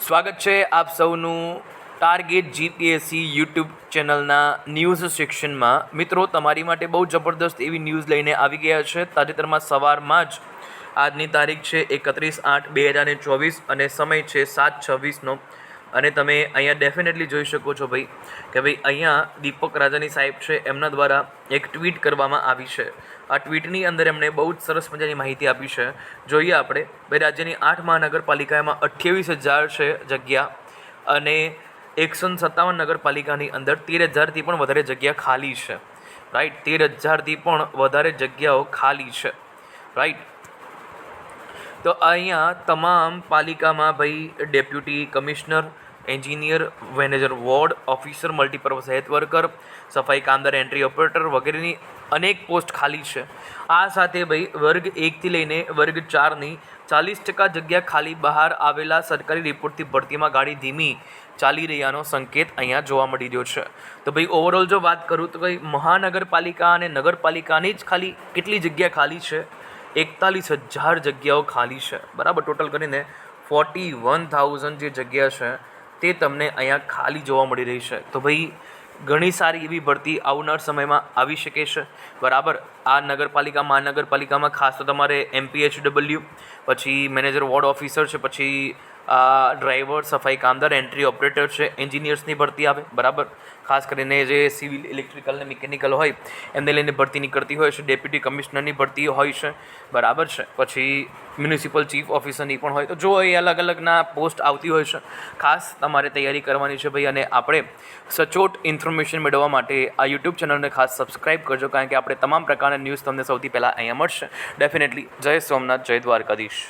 સ્વાગત છે આપ સૌનું ટાર્ગેટ જીપીએસસી યુટ્યુબ ચેનલના ન્યૂઝ સેક્શનમાં મિત્રો, તમારી માટે બહુ જબરદસ્ત એવી ન્યૂઝ લઈને આવી ગયા છે. તાજેતરમાં સવારમાં જ આજની તારીખ છે એકત્રીસ આઠ બે હજાર ચોવીસ અને સમય છે સાત છવ્વીસનો. અને તમે અહીંયા ડેફિનેટલી જોઈ શકો છો ભાઈ કે ભાઈ અહીંયા દીપક રાજાની સાહેબ છે, એમના દ્વારા એક ટ્વીટ કરવામાં આવી છે. આ ટ્વીટની અંદર એમણે બહુ જ સરસ મજાની માહિતી આપી છે. જોઈએ આપણે, ભાઈ રાજ્યની આઠ મહાનગરપાલિકામાં અઠ્યાવીસ હજાર છે જગ્યા અને એકસો સત્તાવન નગરપાલિકાની અંદર તેર હજારથી પણ વધારે જગ્યા ખાલી છે. રાઈટ તેર હજારથી પણ વધારે જગ્યાઓ ખાલી છે. રાઈટ તો અહીંયા તમામ પાલિકામાં ભાઈ deputy commissioner, engineer, manager, ward, officer, multipurpose health worker, સફાઈ કામદાર, એન્ટ્રી ઓપરેટર વગેરેની અનેક પોસ્ટ ખાલી છે. આ સાથે ભાઈ વર્ગ એકથી લઈને વર્ગ ચારની ચાલીસ ટકા જગ્યા ખાલી બહાર આવેલા સરકારી રિપોર્ટથી ભરતીમાં ગાડી ધીમી ચાલી રહ્યાનો સંકેત અહીંયા જોવા મળી રહ્યો છે. તો ભાઈ ઓવરઓલ જો વાત કરું તો ભાઈ મહાનગરપાલિકા અને નગરપાલિકાની જ ખાલી કેટલી જગ્યા ખાલી છે? એકતાલીસ હજાર જગ્યાઓ ખાલી છે. બરાબર? ટોટલ કરીને ફોર્ટી વન થાઉઝન્ડ જે જગ્યા છે, તે તમને અહીંયા ખાલી જોવા મળી રહી છે. તો ભાઈ, ઘણી સારી એવી ભરતી આવનાર સમયમાં આવી શકે છે. બરાબર? આ નગરપાલિકા, મહાનગરપાલિકામાં ખાસ તો તમારે એમપીએચડબલ્યુ પછી મેનેજર, વોર્ડ ઓફિસર છે, પછી ડ્રાઈવર, સફાઈ કામદાર એન્ટ્રી ઓપરેટર છે એન્જિનિયર્સની ભરતી આવે, બરાબર? ખાસ કરીને જે સિવિલ ઇલેક્ટ્રિકલ ને મિકેનિકલ હોય, એમને લઈને ભરતી નીકળતી હોય છે ડેપ્યુટી કમિશનરની ભરતી હોય છે, બરાબર છે? પછી મ્યુનિસિપલ ચીફ ઓફિસરની પણ હોય. તો જો એ અલગ અલગના પોસ્ટ આવતી હોય છે, ખાસ તમારે તૈયારી કરવાની છે ભાઈ, અને આપણે સચોટ ઇન્ફોર્મેશન મેળવવા માટે આ યુટ્યુબ ચેનલને ખાસ સબસ્ક્રાઈબ કરજો, કારણ કે આપણે તમામ પ્રકારના ન્યૂઝ તમને સૌથી પહેલાં અહીંયા મળશે. ડેફિનેટલી જય સોમનાથ, જય દ્વારકાધીશ.